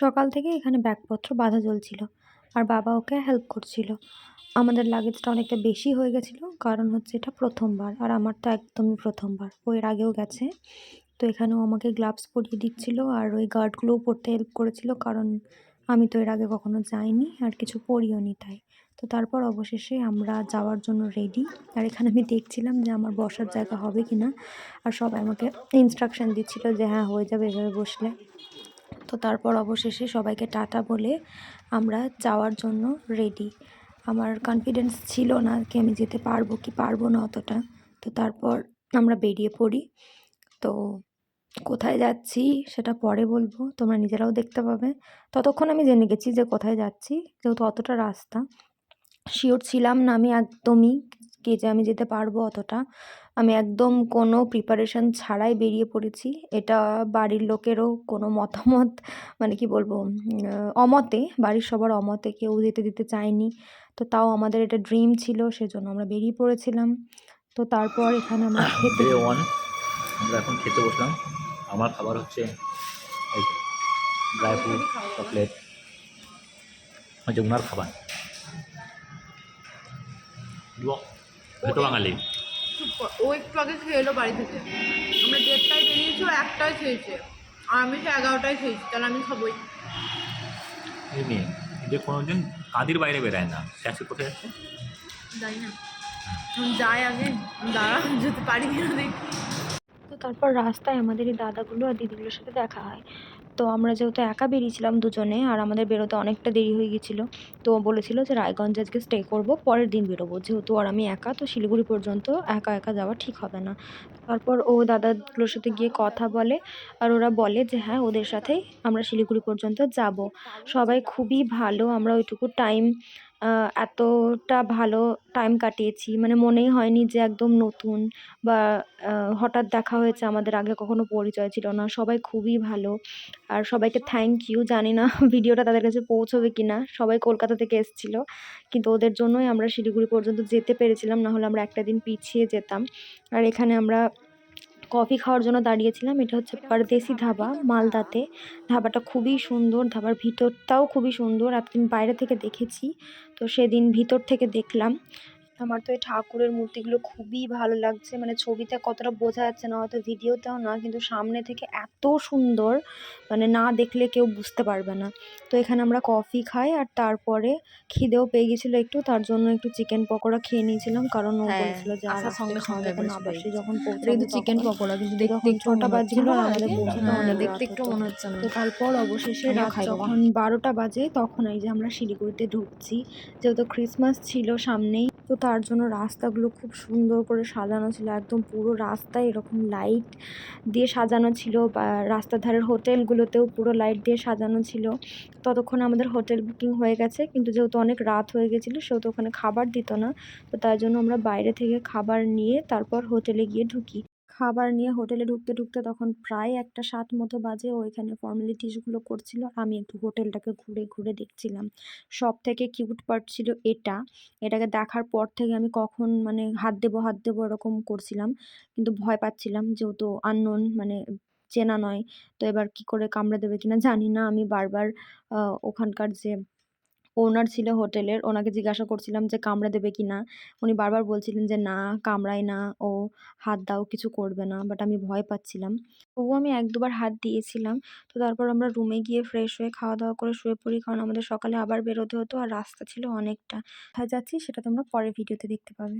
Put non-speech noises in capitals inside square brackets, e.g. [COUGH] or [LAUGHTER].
সকাল থেকে এখানে ব্যাগপত্র বাঁধা চলছিল আর বাবা ওকে হেল্প করছিল। আমাদের লাগেজটা অনেকটা বেশি হয়ে গেছিল, কারণ হচ্ছে এটা প্রথমবার আর আমার তো একদমই প্রথমবার। ও এর আগেও গেছে, তো এখানেও আমাকে গ্লাভস পরিয়ে দিচ্ছিল আর ওই গার্ডগুলোও পরতে হেল্প করেছিল, কারণ আমি তো এর আগে কখনো যাইনি আর কিছু পরিও নি তাই। তো তারপর অবশেষে আমরা যাওয়ার জন্য রেডি আর এখানে আমি দেখছিলাম যে আমার বসার জায়গা হবে কি না আর সবাই আমাকে ইনস্ট্রাকশন দিচ্ছিল যে হ্যাঁ হয়ে যাবে এভাবে বসলে। তো তারপর অবশেষে সবাইকে টাটা বলে আমরা যাওয়ার জন্য রেডি আমার কনফিডেন্স ছিল না কি আমি যেতে পারব কি পারব না অতটা। তো তারপর আমরা বেরিয়ে পড়ি। তো কোথায় যাচ্ছি সেটা পরে বলব। তোমরা নিজেরাও দেখতে পাবে। ততক্ষণ আমি জেনে গেছি যে কোথায় যাচ্ছি, যেহেতু অতটা রাস্তা। শিওর ছিলাম না আমি একদমই কে যে আমি যেতে পারব অতটা। আমি একদম কোনো প্রিপারেশন ছাড়াই বেরিয়ে পড়েছি। এটা বাড়ির লোকেরও কোনো মতামত মানে কি বলব অমতে বাড়ির সবার অমতে কেউ যেতে দিতে চায়নি। তো তাও আমাদের এটা ড্রিম ছিল সেজন্য আমরা বেরিয়ে পড়েছিলাম। তো তারপর এখানে আমরা [COUGHS] খেতে ওয়ান আমরা এখন খেতে বসলাম। আমার খাবার হচ্ছে ড্রাই ফ্রুট চকলেট হচ্ছে ওনার খাবার। ভেটো বাঙালি। ও একটু আগে খেয়ে এলো বাড়ি থেকে। আমরা দেড়টায় বেরিয়েছি ও একটায় খেয়েছে। আর আমি সে এগারোটায় খেয়েছি তাহলে আমি খাবোই। এই মেয়ে যে কোনোদিন কাঁদির বাইরে বেরায় না। সে আজকে কোথায় যাচ্ছে? যাই না। যাই আগে দাঁড়া যেতে পারি কিনা দেখি। তো তারপর রাস্তায় আমাদের এই দাদাগুলো আর দিদিগুলোর সাথে দেখা হয়। তো আমরা যেহেতু একা বেরিয়েছিলাম দুজনে, আর আমাদের বেরোতে অনেকটা দেরি হয়ে গেছিল তো বলেছিল যে রায়গঞ্জ আজকে স্টে করব, পরের দিন বেরোবো। যেহেতু আর আমি একা, তো শিলিগুড়ি পর্যন্ত একা একা যাওয়া ঠিক হবে না। তারপর ও দাদাগুলোর সাথে গিয়ে কথা বলে, আর ওরা বলে যে হ্যাঁ ওদের সাথেই আমরা শিলিগুড়ি পর্যন্ত যাব। সবাই খুবই ভালো, আমরা ওইটুকু টাইম এতটা ভালো টাইম কাটিয়েছি। মানে মনেই হয়নি যে একদম নতুন বা হঠাৎ দেখা হয়েছে আমাদের আগে কখনো পরিচয় ছিল না। সবাই খুবই ভালো। আর সবাইকে থ্যাংক ইউ জানি না [LAUGHS] ভিডিওটা তাদের কাছে পৌঁছবে কি না সবাই কলকাতা থেকে এসেছিল। কিন্তু ওদের জন্যই আমরা শিলিগুড়ি পর্যন্ত যেতে পেরেছিলাম। না হলে আমরা একটা দিন পিছিয়ে যেতাম। আর এখানে আমরা কফি খাওয়ার জন্য দাঁড়িয়েছিলাম। এটা হচ্ছে পারদেশি ধাবা, মালদাতে। ধাবাটা খুবই সুন্দর, ধাবার ভিতরটাও খুবই সুন্দর। এতদিন বাইরে থেকে দেখেছি, তো সেদিন ভিতর থেকে দেখলাম। আমার তো এই ঠাকুরের মূর্তিগুলো খুবই ভালো লাগছে। মানে ছবিতে কতটা বোঝা যাচ্ছে না হয়তো ভিডিওতেও না কিন্তু সামনে থেকে এত সুন্দর মানে না দেখলে কেউ বুঝতে পারবে না। তো এখানে আমরা কফি খাই আর তারপরে খিদেও পেয়ে গেছিল একটু তার জন্য একটু চিকেন পকোড়া খেয়ে নিয়েছিলাম কারণ ও হ্যাঁ, বলেছিল যে আর সঙ্গে সঙ্গে না যখন চিকেন পকোড়া কিন্তু দেখতে ছটা বাজছিল আর আমাদের হ্যাঁ, পৌঁছাতে দেখতে একটু মনে হচ্ছে না। তো তারপর অবশেষে রাত যখন বারোটা বাজে তখন এই যে আমরা শিলিগুড়িতে ঢুকছি যেহেতু ক্রিসমাস ছিল সামনেই তো তার জন্য রাস্তাগুলো খুব সুন্দর করে সাজানো ছিল। একদম পুরো রাস্তায় এরকম লাইট দিয়ে সাজানো ছিল বা রাস্তার ধারের হোটেলগুলোতেও পুরো লাইট দিয়ে সাজানো ছিল। ততক্ষণ আমাদের হোটেল বুকিং হয়ে গেছে, কিন্তু যেহেতু অনেক রাত হয়ে গেছিল, সেহেতু ওখানে খাবার দিত না। তো তার জন্য আমরা বাইরে থেকে খাবার নিয়ে তারপর হোটেলে গিয়ে ঢুকি। খাবার নিয়ে হোটেলে ঢুকতে ঢুকতে তখন প্রায় একটা সাত মতো বাজে ওইখানে ফর্মালিটিসগুলো করছিল। আমি একটু হোটেলটাকে ঘুরে ঘুরে দেখছিলাম। সব থেকে কিউট পার্ট ছিল এটা। এটাকে দেখার পর থেকে আমি কখন মানে হাত দেবো হাত দেবো এরকম করছিলাম। কিন্তু ভয় পাচ্ছিলাম যেহেতু আননোন মানে চেনা নয়। তো এবার কি করে কামড়ে দেবে কিনা জানি না। আমি বারবার ওখানকার যে ওনার ছিল হোটেলের ওনাকে জিজ্ঞাসা করছিলাম যে কামড়ে দেবে কি না। উনি বারবার বলছিলেন যে, না, কামড়ায় না, ও হাত দাও, কিছু করবে না। বাট আমি ভয় পাচ্ছিলাম। তবুও আমি এক দুবার হাত দিয়েছিলাম। তো তারপর আমরা রুমে গিয়ে ফ্রেশ হয়ে খাওয়া দাওয়া করে শুয়ে পড়ি, কারণ আমাদের সকালে আবার বেরোতে হতো আর রাস্তা ছিল অনেকটা। কোথায় যাচ্ছি সেটা তোমরা পরের ভিডিওতে দেখতে পাবে।